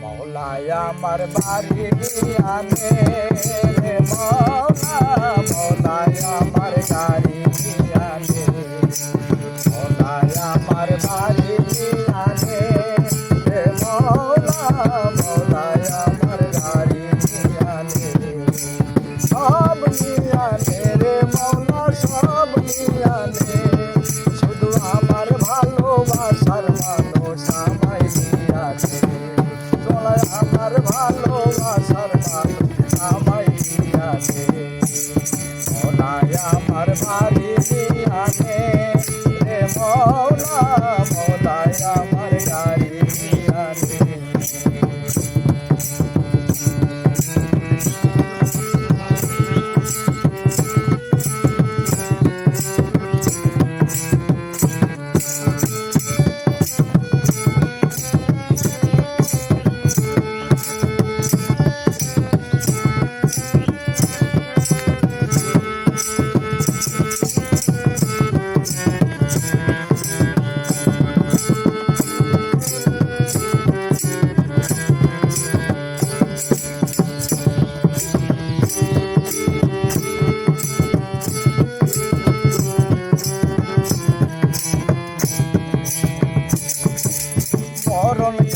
মৌলায় আমার বাড়ি আনে মৌলায় আমার গাড়ি আনে মৌলায় আমার বাড়ি আনে মৌলা মৌলায় আমার গাড়ি আনে সব নিয়ে রে মৌলা সব নিয়ে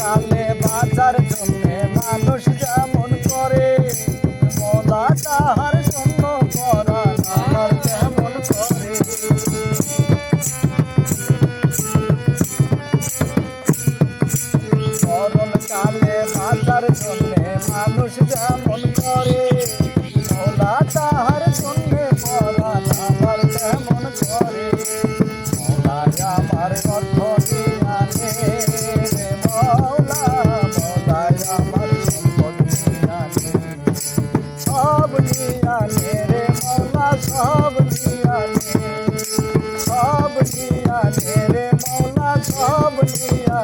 কালে বাঁচার জন্য মানুষ যেমন করে মলা তাহার জন্য করা আমার যেমন করে। কালে বাঁচার জন্য মানুষ যেমন করে সব নিয়ে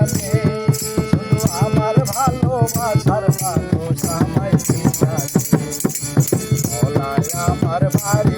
শুধু আমার ভালোবাসার মানুষ আমায় আমার বাড়ি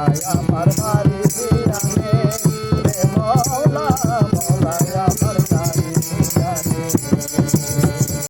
আমার ভালো